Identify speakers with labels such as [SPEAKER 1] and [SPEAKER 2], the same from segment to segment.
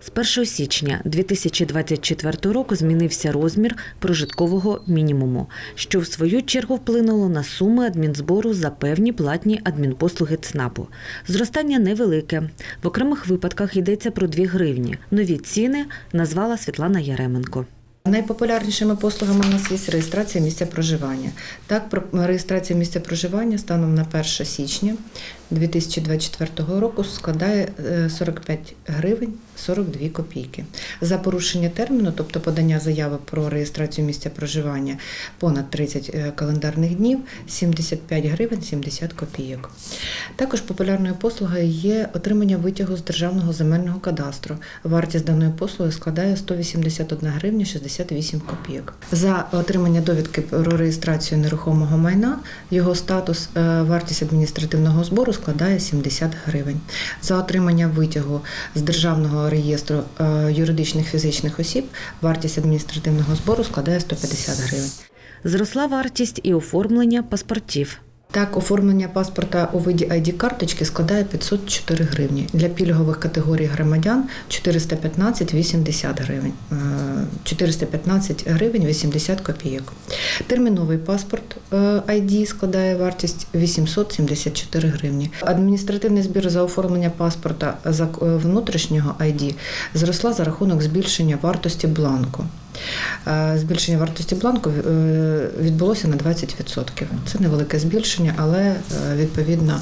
[SPEAKER 1] З 1 січня 2024 року змінився розмір прожиткового мінімуму, що в свою чергу вплинуло на суми адмінзбору за певні платні адмінпослуги ЦНАПу. Зростання невелике. В окремих випадках йдеться про 2 гривні. Нові ціни назвала Світлана Яременко.
[SPEAKER 2] Найпопулярнішими послугами у нас є реєстрація місця проживання. Так, реєстрація місця проживання станом на 1 січня 2024 року складає е, 45 гривень 42 копійки. За порушення терміну, тобто подання заяви про реєстрацію місця проживання понад 30 е, календарних днів, 75 гривень 70 копійок. Також популярною послугою є отримання витягу з державного земельного кадастру. Вартість даної послуги складає 181 гривня 68 копійок. За отримання довідки про реєстрацію нерухомого майна, його статус, е, вартість адміністративного збору складає 70 гривень. За отримання витягу з державного реєстру е, юридичних фізичних осіб, вартість адміністративного збору складає 150 гривень.
[SPEAKER 1] Зросла вартість і оформлення паспортів.
[SPEAKER 2] Так, оформлення паспорта у виді ID-карточки складає 504 гривні. Для пільгових категорій громадян 415-80 гривень. Е, 415 гривень 80 копійок. Терміновий паспорт е, ID складає вартість 874 гривні. Адміністративний збір за оформлення паспорта е, внутрішнього ID зросла за рахунок збільшення вартості бланку. Е, Збільшення вартості бланку е, відбулося на 20%. Це невелике збільшення, але е, відповідно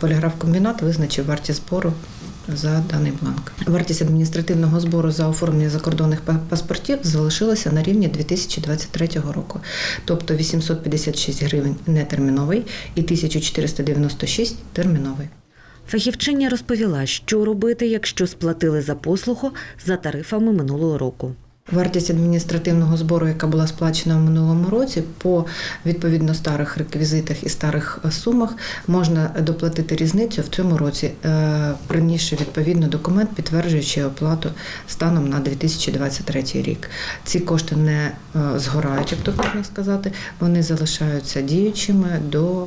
[SPEAKER 2] поліграф-комбінат визначив вартість збору за даний бланк. Вартість адміністративного збору за оформлення закордонних паспортів залишилася на рівні 2023 року, тобто 856 гривень нетерміновий і 1496 терміновий.
[SPEAKER 1] Фахівчиня розповіла, що робити, якщо сплатили за послугу за тарифами минулого року.
[SPEAKER 2] Вартість адміністративного збору, яка була сплачена в минулому році, по відповідно старих реквізитах і старих е, сумах можна доплатити різницю в цьому році, е, принісши відповідно документ, підтверджуючи оплату станом на 2023 рік. Ці кошти не е, згорають, як то можна сказати, вони залишаються діючими до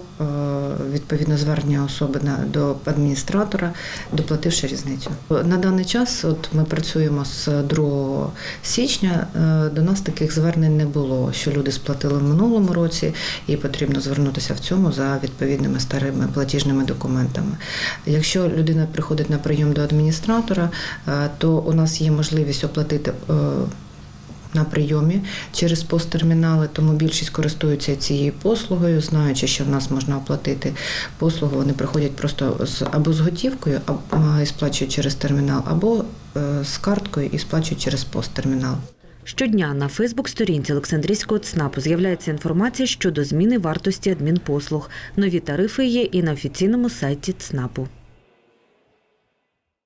[SPEAKER 2] відповідно звернення особи до адміністратора, доплативши різницю. На даний час, от ми працюємо з 2 січня. е, До нас таких звернень не було, що люди сплатили в минулому році, і потрібно звернутися в цьому за відповідними старими платіжними документами. Якщо людина приходить на прийом до адміністратора, е, то у нас є можливість оплатити. На прийомі через посттермінали, тому більшість користуються цією послугою, знаючи, що в нас можна оплатити послугу. Вони приходять просто з або з готівкою, або сплачують через термінал, або е, з карткою і сплачують через посттермінал.
[SPEAKER 1] Щодня на Фейсбук-сторінці Олександрійського ЦНАПу з'являється інформація щодо зміни вартості адмінпослуг. Нові тарифи є і на офіційному сайті ЦНАПу.